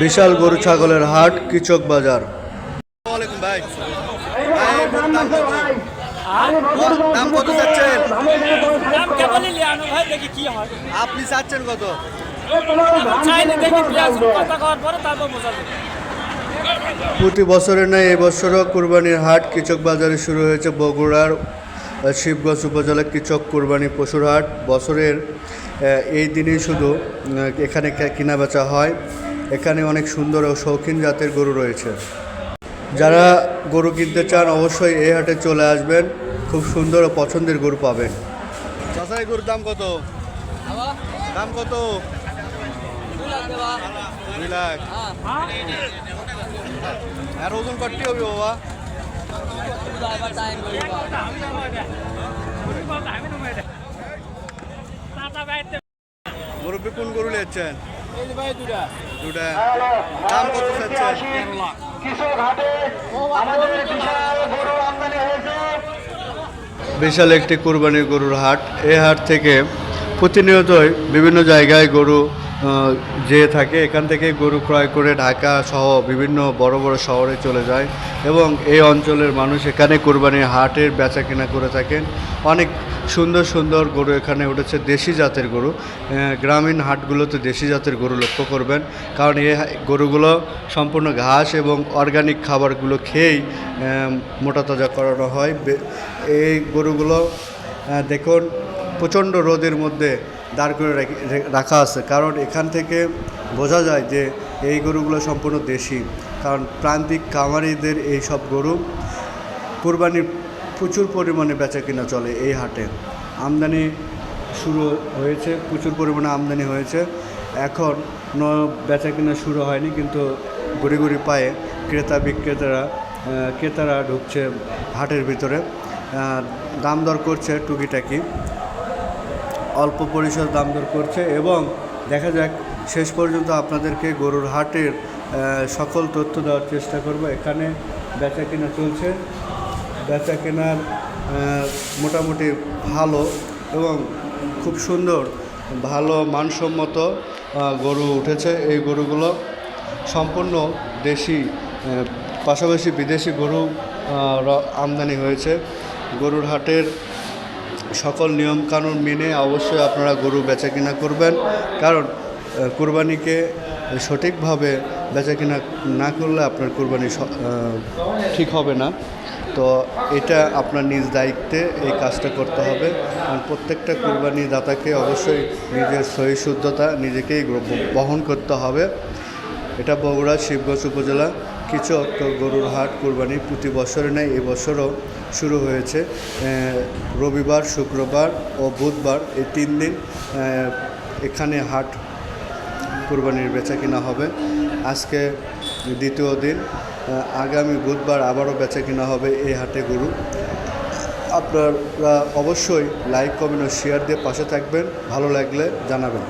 বিশাল গরু ছাগলের হাট কিচক বাজার। হয়। আপনি চাচ্ছেন কত? প্রতি বছরের নয় এবছরও কুরবানির হাট কিচক বাজারে শুরু হয়েছে বগুড়ার শিবগঞ্জ উপজেলার কিচক কুরবানি পশুর হাট। বছরের এই দিনেই শুধু এখানে কে- কেনা বেচা হয়। এখানে অনেক সুন্দর ও শৌখিন জাতের গরু রয়েছে। যারা গরু কিনতে চান অবশ্যই এই হাটে চলে আসবেন। খুব সুন্দর ও পছন্দের গরু পাবেন। চাষাই গরুর দাম কত? দাম কত? আর ওজন কটটি হবে বাবা? মুরব্বী কোন গরু নিচ্ছেন দুটা। দাম কত চাচ্ছেন বিশাল একটি কুরবানির গরুর হাট। এই হাট থেকে প্রতিনিয়তই বিভিন্ন জায়গায় গরু যেয়ে থাকে। এখান থেকে গরু ক্রয় করে ঢাকা সহ বিভিন্ন বড় বড় শহরে চলে যায় এবং এই অঞ্চলের মানুষ এখানে কুরবানির হাটের বেচা কেনা করে থাকেন। অনেক সুন্দর সুন্দর গরু এখানে উঠেছে, দেশি জাতের গরু। গ্রামীণ হাটগুলোতে দেশি জাতের গরু লক্ষ্য করবেন। কারণ এ গরুগুলো সম্পূর্ণ ঘাস এবং অর্গানিক খাবারগুলো খেয়েই মোটা তাজা করানো হয়। এই গরুগুলো দেখুন, প্রচণ্ড রোদের মধ্যে দাঁড় করে রাখা আছে। কারণ এখান থেকে বোঝা যায় যে এই গরুগুলো সম্পূর্ণ দেশি। কারণ প্রান্তিক কামারিদের এই সব গরু কুরবানির প্রচুর পরিমাণে বেচা কিনা চলে এই হাটে। আমদানি শুরু হয়েছে, প্রচুর পরিমাণে আমদানি হয়েছে। এখন বেচা কিনা শুরু হয়নি, কিন্তু গুড়ি গুড়ি পায়ে ক্রেতা বিক্রেতারা ক্রেতারা ঢুকছে হাটের ভিতরে। দাম দর করছে টুকিটাকি। অল্প পরিসর দাম দর করছে এবং দেখা যাক, শেষ পর্যন্ত আপনাদেরকে গরুর হাটের সকল তথ্য দেওয়ার চেষ্টা করব। এখানে বেচা কেনা চলছে। বেচা কেনার মোটামুটি ভালো এবং খুব সুন্দর, ভালো মানসম্মত গরু উঠেছে। এই গরুগুলো সম্পূর্ণ দেশি পাশাপাশি বিদেশি গরু আমদানি হয়েছে। গরুর হাটের সকল নিয়মকানুন মেনে অবশ্যই আপনারা গরু বেচা কিনা করবেন। কারণ কুরবানিকে সঠিকভাবে বেচা কিনা না করলে আপনার কুরবানি ঠিক হবে না। তো এটা আপনার নিজ দায়িত্বে এই কাজটা করতে হবে কারণ প্রত্যেকটা কুরবানি দাতাকে অবশ্যই নিজের সহি শুদ্ধতা নিজেকেই বহন করতে হবে। এটা বগুড়া, শিবগঞ্জ উপজেলা, কিছু গরুর হাট কুরবানি প্রতি বছরে নেয় এবছরও শুরু হয়েছে। রবিবার, শুক্রবার ও বুধবার এই তিন দিন এখানে হাট কুরবানির বেচা কিনা হবে। আজকে দ্বিতীয় দিন আগামী বুধবার আবারও বেচা কিনা হবে এই হাটে গরু। আপনারা অবশ্যই লাইক কমেন্ট ও শেয়ার দিয়ে পাশে থাকবেন, ভালো লাগলে জানাবেন।